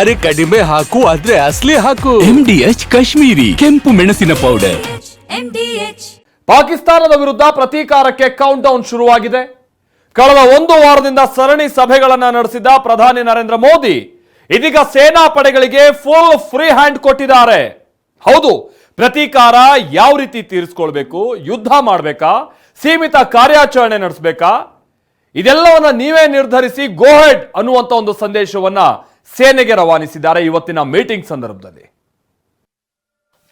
ಅರೆ ಕಡಿಮೆ ಹಾಕು ಆದ್ರೆ ಅಸ್ಲಿ ಹಾಕು. ಎಂಡಿಎಚ್ ಕಾಶ್ಮೀರಿ ಕೆಂಪು ಮೆಣಸಿನ ಪೌಡರ್ ಎಚ್ ಪಾಕಿಸ್ತಾನದ ವಿರುದ್ಧ ಪ್ರತೀಕಾರಕ್ಕೆ ಕೌಂಟ್ ಡೌನ್ ಶುರುವಾಗಿದೆ. ಕಳೆದ ಒಂದು ವಾರದಿಂದ ಸರಣಿ ಸಭೆಗಳನ್ನು ನಡೆಸಿದ ಪ್ರಧಾನಿ ನರೇಂದ್ರ ಮೋದಿ ಇದೀಗ ಸೇನಾ ಪಡೆಗಳಿಗೆ ಫುಲ್ ಫ್ರೀ ಹ್ಯಾಂಡ್ ಕೊಟ್ಟಿದ್ದಾರೆ. ಹೌದು ಪ್ರತೀಕಾರ ಯಾವ ರೀತಿ ತೀರಿಸ್ಕೊಳ್ಬೇಕು ಯುದ್ಧ ಮಾಡಬೇಕಾ ಸೀಮಿತ ಕಾರ್ಯಾಚರಣೆ ನಡೆಸಬೇಕಾ ಇದೆಲ್ಲವನ್ನ ನೀವೇ ನಿರ್ಧರಿಸಿ ಗೋಹೆಡ್ ಅನ್ನುವಂತ ಒಂದು ಸಂದೇಶವನ್ನ ಸೇನೆಗೆ ರವಾನಿಸಿದ್ದಾರೆ ಇವತ್ತಿನ ಮೀಟಿಂಗ್ ಸಂದರ್ಭದಲ್ಲಿ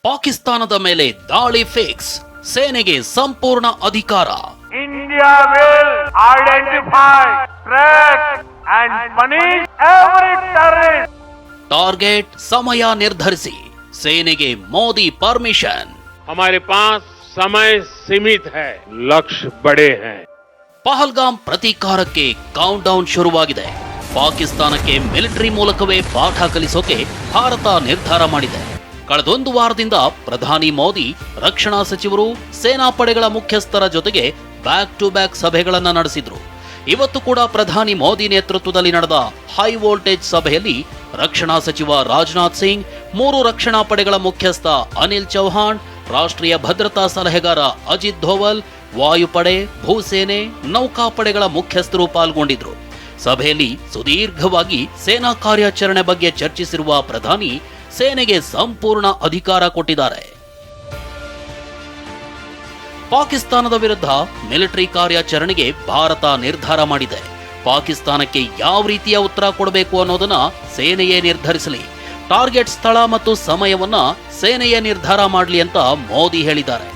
ಪಾಕಿಸ್ತಾನದ ಮೇಲೆ ದಾಳಿ ಫಿಕ್ಸ್ ಸೇನೆಗೆ ಸಂಪೂರ್ಣ ಅಧಿಕಾರ India will identify, track and punish every terrorist target ಸಮಯ ನಿರ್ಧರಿಸಿ ಸೇನೆಗೆ ಮೋದಿ ಪರ್ಮಿಷನ್ हमारे पास समय सीमित है लक्ष्य बड़े हैं ಪಹಲ್ಗಾಮ್ ಪ್ರತೀಕಾರಕ್ಕೆ ಕೌಂಟ್ ಡೌನ್ ಶುರುವಾಗಿದೆ ಪಾಕಿಸ್ತಾನಕ್ಕೆ ಮಿಲಿಟರಿ ಮೂಲಕವೇ ಪಾಠ ಕಲಿಸೋಕೆ ಭಾರತ ನಿರ್ಧಾರ ಮಾಡಿದೆ. ಕಳೆದೊಂದು ವಾರದಿಂದ ಪ್ರಧಾನಿ ಮೋದಿ, ರಕ್ಷಣಾ ಸಚಿವರು ಸೇನಾಪಡೆಗಳ ಮುಖ್ಯಸ್ಥರ ಜೊತೆಗೆ ಬ್ಯಾಕ್ ಟು ಬ್ಯಾಕ್ ಸಭೆಗಳನ್ನು ನಡೆಸಿದ್ರು. ಇವತ್ತು ಕೂಡ ಪ್ರಧಾನಿ ಮೋದಿ ನೇತೃತ್ವದಲ್ಲಿ ನಡೆದ ಹೈ ವೋಲ್ಟೇಜ್ ಸಭೆಯಲ್ಲಿ ರಕ್ಷಣಾ ಸಚಿವ ರಾಜನಾಥ್ ಸಿಂಗ್, ಮೂರು ರಕ್ಷಣಾ ಪಡೆಗಳ ಮುಖ್ಯಸ್ಥ ಅನಿಲ್ ಚೌಹಾಣ್, ರಾಷ್ಟ್ರೀಯ ಭದ್ರತಾ ಸಲಹೆಗಾರ ಅಜಿತ್ ಧೋವಲ್ ವಾಯುಪಡೆ, ಭೂಸೇನೆ, ನೌಕಾಪಡೆಗಳ ಮುಖ್ಯಸ್ಥರು ಪಾಲ್ಗೊಂಡಿದ್ರು. ಸಭೆಯಲ್ಲಿ ಸುದೀರ್ಘವಾಗಿ ಸೇನಾ ಕಾರ್ಯಾಚರಣೆ ಬಗ್ಗೆ ಚರ್ಚಿಸಿರುವ ಪ್ರಧಾನಿ ಸೇನೆಗೆ ಸಂಪೂರ್ಣ ಅಧಿಕಾರ ಕೊಟ್ಟಿದ್ದಾರೆ. ಪಾಕಿಸ್ತಾನದ ವಿರುದ್ಧ ಮಿಲಿಟರಿ ಕಾರ್ಯಾಚರಣೆಗೆ ಭಾರತ ನಿರ್ಧಾರ ಮಾಡಿದೆ. ಪಾಕಿಸ್ತಾನಕ್ಕೆ ಯಾವ ರೀತಿಯ ಉತ್ತರ ಕೊಡಬೇಕು ಅನ್ನೋದನ್ನ ಸೇನೆಯೇ ನಿರ್ಧರಿಸಲಿ. ಟಾರ್ಗೆಟ್ ಸ್ಥಳ ಮತ್ತು ಸಮಯವನ್ನ ಸೇನೆಯೇ ನಿರ್ಧಾರ ಮಾಡಲಿ ಅಂತ ಮೋದಿ ಹೇಳಿದ್ದಾರೆ.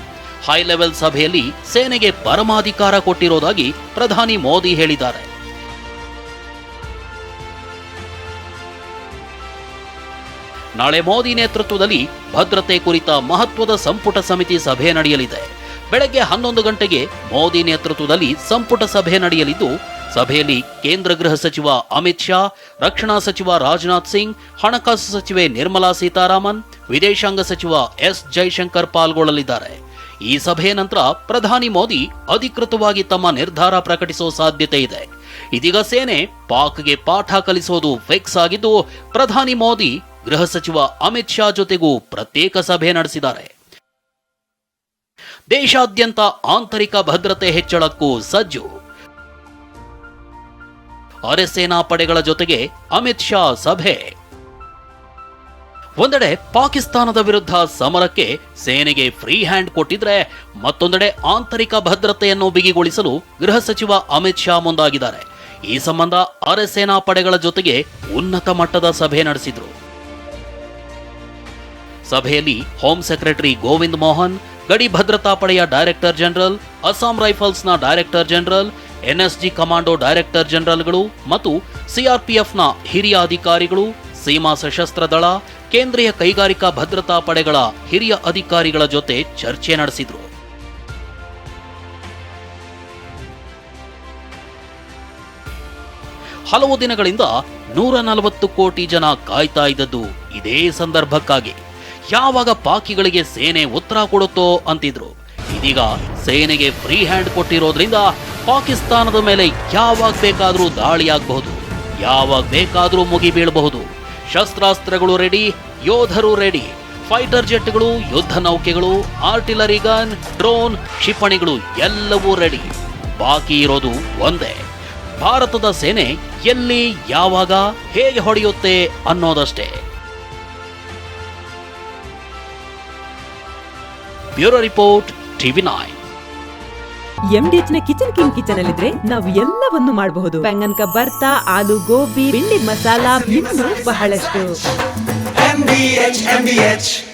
ಹೈ ಲೆವೆಲ್ ಸಭೆಯಲ್ಲಿ ಸೇನೆಗೆ ಪರಮಾಧಿಕಾರ ಕೊಟ್ಟಿರೋದಾಗಿ ಪ್ರಧಾನಿ ಮೋದಿ ಹೇಳಿದ್ದಾರೆ. ನಾಳೆ ಮೋದಿ ನೇತೃತ್ವದಲ್ಲಿ ಭದ್ರತೆ ಕುರಿತ ಮಹತ್ವದ ಸಂಪುಟ ಸಮಿತಿ ಸಭೆ ನಡೆಯಲಿದೆ. ಬೆಳಗ್ಗೆ ಹನ್ನೊಂದು ಗಂಟೆಗೆ ಮೋದಿ ನೇತೃತ್ವದಲ್ಲಿ ಸಂಪುಟ ಸಭೆ ನಡೆಯಲಿದ್ದು, ಸಭೆಯಲ್ಲಿ ಕೇಂದ್ರ ಗೃಹ ಸಚಿವ ಅಮಿತ್ ಶಾ, ರಕ್ಷಣಾ ಸಚಿವ ರಾಜನಾಥ್ ಸಿಂಗ್, ಹಣಕಾಸು ಸಚಿವೆ ನಿರ್ಮಲಾ ಸೀತಾರಾಮನ್, ವಿದೇಶಾಂಗ ಸಚಿವ ಎಸ್ ಜೈಶಂಕರ್ ಪಾಲ್ಗೊಳ್ಳಲಿದ್ದಾರೆ. ಈ ಸಭೆಯ ನಂತರ ಪ್ರಧಾನಿ ಮೋದಿ ಅಧಿಕೃತವಾಗಿ ತಮ್ಮ ನಿರ್ಧಾರ ಪ್ರಕಟಿಸುವ ಸಾಧ್ಯತೆ ಇದೆ. ಇದೀಗ ಸೇನೆ ಪಾಕ್ಗೆ ಪಾಠ ಕಲಿಸೋದು ಫಿಕ್ಸ್ ಆಗಿದ್ದು, ಪ್ರಧಾನಿ ಮೋದಿ ಗೃಹ ಸಚಿವ ಅಮಿತ್ ಶಾ ಜೊತೆಗೂ ಪ್ರತ್ಯೇಕ ಸಭೆ ನಡೆಸಿದ್ದಾರೆ. ದೇಶಾದ್ಯಂತ ಆಂತರಿಕ ಭದ್ರತೆ ಹೆಚ್ಚಳಕ್ಕೂ ಸಜ್ಜು. ಅರೆಸೇನಾ ಪಡೆಗಳ ಜೊತೆಗೆ ಅಮಿತ್ ಶಾ ಸಭೆ. ಒಂದೆಡೆ ಪಾಕಿಸ್ತಾನದ ವಿರುದ್ಧ ಸಮರಕ್ಕೆ ಸೇನೆಗೆ ಫ್ರೀ ಹ್ಯಾಂಡ್ ಕೊಟ್ಟಿದ್ರೆ ಮತ್ತೊಂದೆಡೆ ಆಂತರಿಕ ಭದ್ರತೆಯನ್ನು ಬಿಗಿಗೊಳಿಸಲು ಗೃಹ ಸಚಿವ ಅಮಿತ್ ಶಾ ಮುಂದಾಗಿದ್ದಾರೆ. ಈ ಸಂಬಂಧ ಅರೆಸೇನಾ ಪಡೆಗಳ ಜೊತೆಗೆ ಉನ್ನತ ಮಟ್ಟದ ಸಭೆ ನಡೆಸಿದ್ರು. ಸಭೆಯಲ್ಲಿ ಹೋಮ್ ಸೆಕ್ರೆಟರಿ ಗೋವಿಂದ್ ಮೋಹನ್, ಗಡಿ ಭದ್ರತಾ ಪಡೆಯ director general, Assam ರೈಫಲ್ಸ್ನ director general, NSG commando director ಜನರಲ್ಗಳು ಮತ್ತು ಸಿಆರ್ಪಿಎಫ್ನ ಹಿರಿಯ ಅಧಿಕಾರಿಗಳು, ಸೀಮಾ ಸಶಸ್ತ್ರ ದಳ, ಕೇಂದ್ರೀಯ ಕೈಗಾರಿಕಾ ಭದ್ರತಾ ಪಡೆಗಳ ಹಿರಿಯ ಅಧಿಕಾರಿಗಳ ಜೊತೆ ಚರ್ಚೆ ನಡೆಸಿದರು. ಹಲವು ದಿನಗಳಿಂದ ನೂರ ನಲವತ್ತು ಕೋಟಿ ಜನ ಕಾಯ್ತಾ ಇದ್ದದ್ದು ಇದೇ ಸಂದರ್ಭಕ್ಕಾಗಿ. ಯಾವಾಗ ಪಾಕಿಗಳಿಗೆ ಸೇನೆ ಉತ್ತರ ಕೊಡುತ್ತೋ ಅಂತಿದ್ರು. ಇದೀಗ ಸೇನೆಗೆ ಫ್ರೀ ಹ್ಯಾಂಡ್ ಕೊಟ್ಟಿರೋದ್ರಿಂದ ಪಾಕಿಸ್ತಾನದ ಮೇಲೆ ಯಾವಾಗ ಬೇಕಾದರೂ ದಾಳಿಯಾಗಬಹುದು, ಯಾವಾಗ ಬೇಕಾದರೂ ಮುಗಿ ಬೀಳಬಹುದು. ಶಸ್ತ್ರಾಸ್ತ್ರಗಳು ರೆಡಿ ಯೋಧರು ರೆಡಿ ಫೈಟರ್ ಜೆಟ್ಗಳು ಯುದ್ಧ ನೌಕೆಗಳು ಆರ್ಟಿಲರಿ ಗನ್ ಡ್ರೋನ್ ಕ್ಷಿಪಣಿಗಳು ಎಲ್ಲವೂ ರೆಡಿ ಬಾಕಿ ಇರೋದು ಒಂದೇ, ಭಾರತದ ಸೇನೆ ಎಲ್ಲಿ, ಯಾವಾಗ, ಹೇಗೆ ಹೊಡೆಯುತ್ತೆ ಅನ್ನೋದಷ್ಟೇ. ಬ್ಯೂರೋ ರಿಪೋರ್ಟ್ ಟಿವಿ ನೈನ್ ಎಂಡಿಎಚ್ನ ನ ಕಿಚನ್ ಕಿಂಗ್ ಕಿಚನ್ ಅಲ್ಲಿದ್ರೆ ನಾವು ಎಲ್ಲವನ್ನು ಮಾಡಬಹುದು. ಬೆಂಗನ್ ಬರ್ತಾ ಆಲೂ ಗೋಬಿ ಬಿಂಡಿ ಮಸಾಲಾ ಇನ್ನು ಬಹಳಷ್ಟು. ಎಂಡಿಎಚ್ MDH.